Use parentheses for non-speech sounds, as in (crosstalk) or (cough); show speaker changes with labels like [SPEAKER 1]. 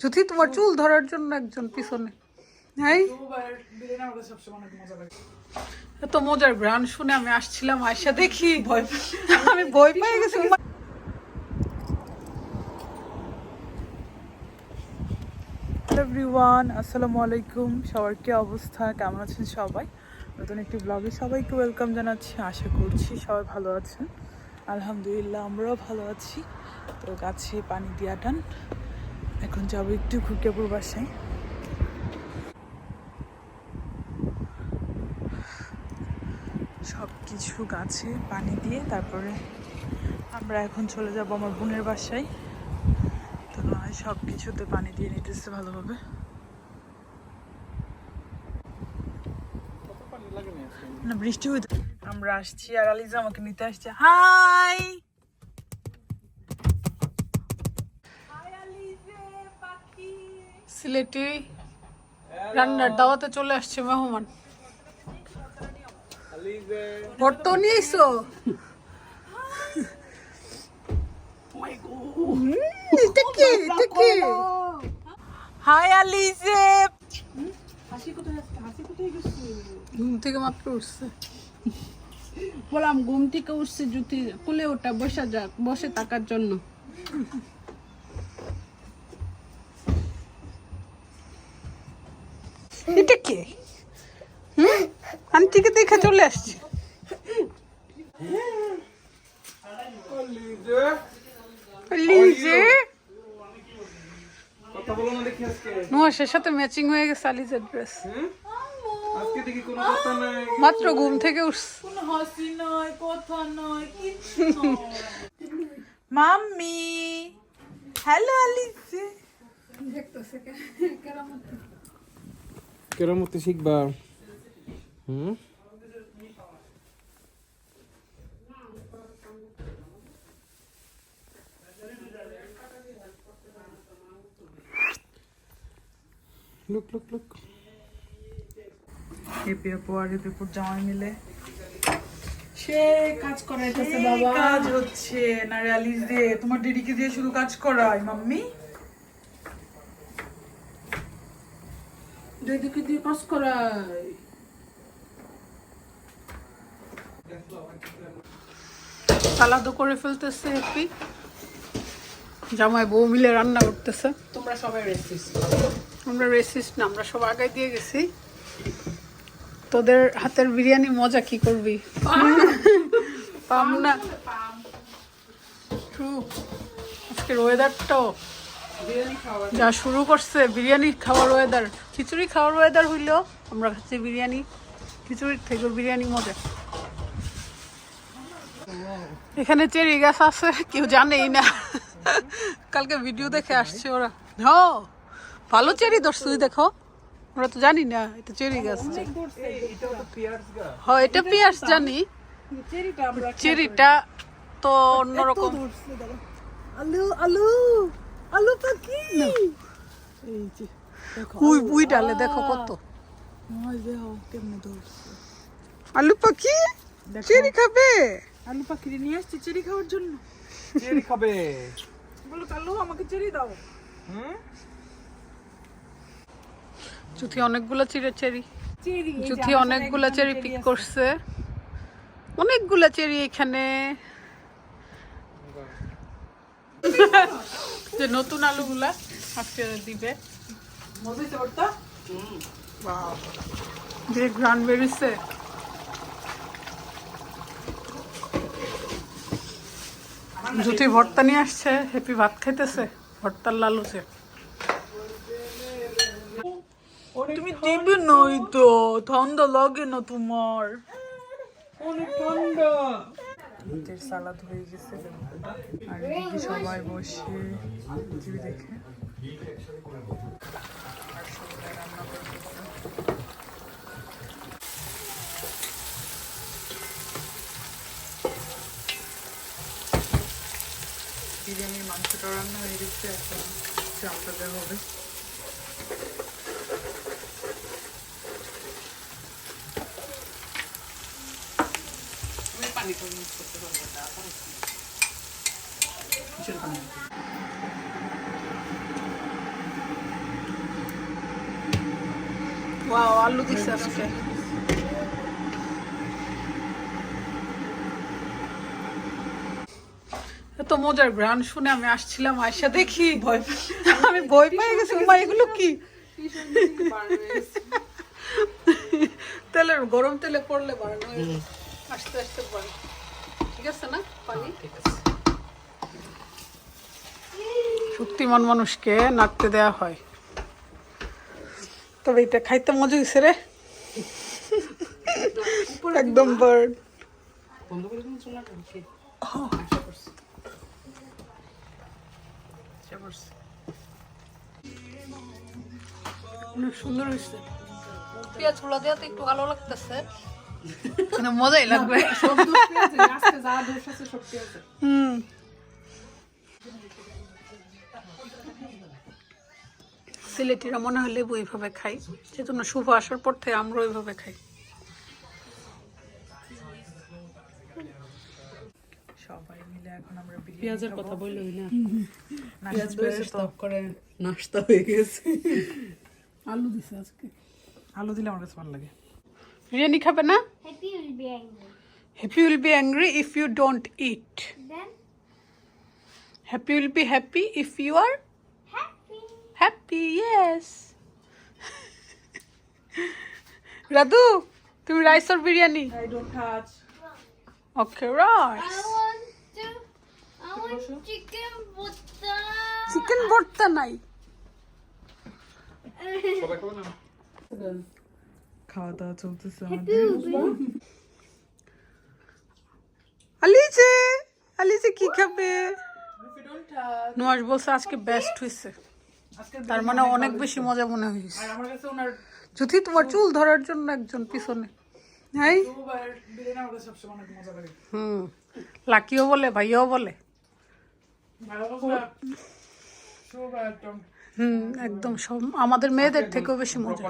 [SPEAKER 1] যদি তোমার চুল ধরার জন্য একজন পিছনে। এত মজার গান শুনে আমি আসছিলাম আয়সা দেখি। আমি পেয়ে গেছি। এভরিওয়ান আসসালামু আলাইকুম। সবার কি অবস্থা? কেমন আছেন সবাই? নতুন একটি ব্লগে সবাইকে ওয়েলকাম জানাচ্ছি। আশা করছি সবাই ভালো আছেন। আলহামদুলিল্লাহ, আমরাও ভালো আছি। তো গাছে পানি দিয়া টান। এখন যাব একটু খুকিয়াপুর বাসায়। সব কিছু গাছে পানি দিয়ে তারপরে আমরা এখন চলে যাব আমার বোনের বাসায়। তো নয় সব কিছুতে পানি দিয়ে নিতেছে ভালোভাবে। বৃষ্টি হইতে আমরা আসছি আর আলিজা আমাকে নিতে আসছে। হাই! সিলেটি রান্নার দাওয়াতে চলে আসছে মেহমান। ভর্ত নিয়ে এসো এটা কে? হাই আলিজে। ঘুম থেকে মাত্র উঠছে।
[SPEAKER 2] বললাম, ঘুম থেকে উঠছে, জুতি কুলে ওটা বসা যাক, বসে থাকার জন্য।
[SPEAKER 1] হুম? আন্টিকে দেখে চলে আসছে। লিজে।
[SPEAKER 3] কথা বলো না দেখি আজকে।
[SPEAKER 1] নুহাসের সাথে ম্যাচিং হয়ে গেছে আলিজের ড্রেস?
[SPEAKER 3] আজকে দেখি কোনো কথা নাই।
[SPEAKER 1] মাত্র ঘুম থেকে উঠছে।
[SPEAKER 2] হাসি নয় কথা নয় কিছু
[SPEAKER 1] মাম্মি। হ্যালো আলিজে।
[SPEAKER 3] কেরামতি শিখবা? হুম? Look look look.
[SPEAKER 1] হেপি আপু আর হেপি আপুর জামাই মিলে
[SPEAKER 2] সে কাজ করাইতেছে বাবা।
[SPEAKER 1] কাজ হচ্ছে না রে দিয়ে তোমার দিদিকে দিয়ে শুধু কাজ করায় মাম্মি।
[SPEAKER 2] দিদিকে দিয়ে কাজ করাই।
[SPEAKER 1] সালাদও করে ফেলতেছে হেপি। জামাই বউ মিলে রান্না করতেছে।
[SPEAKER 2] তোমরা সবাই রেসিস
[SPEAKER 1] আমরা রেসিস্ট না আমরা সব আগে দিয়ে গেছি। তোদের হাতের বিরিয়ানি মজা কি করবি? পাম। না। True. আজকের ওয়েদারটাও যা শুরু করছে বিরিয়ানি খাওয়ার ওয়েদার খিচুড়ি খাওয়ার ওয়েদার হইলেও আমরা খাচ্ছি বিরিয়ানি। খিচুড়ির থেকে বিরিয়ানি মজা। এখানে চেরি গাছ আছে কেউ জানেই না। কালকে ভিডিও দেখে আসছে ওরা। হ ভালো চেরি ধরছে তুই দেখো। ওরা তো জানি না এটা চেরি গাছ। হ এটা পিয়ার্স জানি।
[SPEAKER 2] চেরিটা
[SPEAKER 1] চেরিটা তো অন্যরকম।
[SPEAKER 2] আলু আলু। আলু পাখি?
[SPEAKER 1] এই যে উই উই ডালে দেখো কত। আলু পাখি? চেরি খাবে?
[SPEAKER 2] আলু পাখি নিয়ে আসছি চেরি খাওয়ার জন্য।
[SPEAKER 3] চেরি খাবে।
[SPEAKER 2] বলো কালু আমাকে চেরি দাও।
[SPEAKER 3] হুম?
[SPEAKER 1] জুথি অনেকগুলো চিড়ে চেরি।
[SPEAKER 2] চেরি
[SPEAKER 1] জুথি অনেকগুলো চেরি পিক করছে। অনেকগুলো চেরি এখানে। যে নতুন আলুগুলা আজকে দিবে। যে গ্রান বেরিয়েছে। জুথি ভর্তা নিয়ে আসছে হ্যাপি ভাত খাইতেছে, ভর্তার লালুছে তুমি দিবে নই তো ঠান্ডা লাগে না তোমার।
[SPEAKER 3] অনেক ঠান্ডা।
[SPEAKER 1] ঈদের সালাদ হয়ে গেছে। আর এদিকে সবাই বসে টিভি দেখে। বিরিয়ানির মাংসটা রান্না হয়ে গেছে, এখন চালটা দেওয়া হবে।
[SPEAKER 2] আমি তো ইউজ করতে পারব
[SPEAKER 1] তারপরে মজার গ্রান শুনে আমি আসছিলাম আয়সা দেখি। আমি ভয় পেয়ে গেছি উমা এগুলো কি? তেলের গরম তেলে পড়লে বাড়ানো আস্তে আস্তে পড়ে ঠিক আছে না পানি ঠিক আছে। শক্তিমান মানুষকে নাড়তে দেওয়া হয়। তবে এটা খাইতে মজা হয়েছে রে। একদম বার্ড অনেক সুন্দর হয়েছে পেঁয়াজগুলা দেওয়া তো একটু ভালো লাগতেছে। মানে মজাই লাগবে হুম সিলেটিরা মনে হয় লেবু এইভাবে খাই যেজন্য শুভ আসার পর থেকে আমরা ওইভাবে খাই
[SPEAKER 4] সবাই মিলে এখন আমরা
[SPEAKER 2] পেঁয়াজের কথা বললই না
[SPEAKER 4] না,
[SPEAKER 2] পেঁয়াজ
[SPEAKER 4] তো।
[SPEAKER 2] করে নাস্তা হয়ে গেছে
[SPEAKER 1] আলু দিছে আজকে
[SPEAKER 4] আলু দিলে আমার কাছে ভালো লাগে
[SPEAKER 1] বিরিয়ানি খাবে না?
[SPEAKER 5] Happy will be angry.
[SPEAKER 1] Happy will be angry if you don't eat
[SPEAKER 5] Then?
[SPEAKER 1] Happy will be happy if you are
[SPEAKER 5] happy.
[SPEAKER 1] Happy yes (laughs) Radhu তুমি rice R biryani
[SPEAKER 4] I don't touch
[SPEAKER 1] okay rice
[SPEAKER 5] I want to. I want chicken butter.
[SPEAKER 1] Chicken ভর্তা নাই.
[SPEAKER 3] সবাই খাবে না? (laughs)
[SPEAKER 4] খাওয়া দাওয়া চলতেছে আমাদের.
[SPEAKER 1] আলিজে আলিজে কি খাবে? নোয়াজ বলছে আজকে বেস্ট হয়েছে
[SPEAKER 4] আজকে
[SPEAKER 1] তার মানে অনেক বেশি মজা মনে হয়েছে যদি তোমার চুল ধরার জন্য একজন পিছনে। হ্যাঁ হুম। লাকিও বলে ভাইয়াও বলে। হুম একদম সব আমাদের মেয়েদের থেকেও বেশি মজা।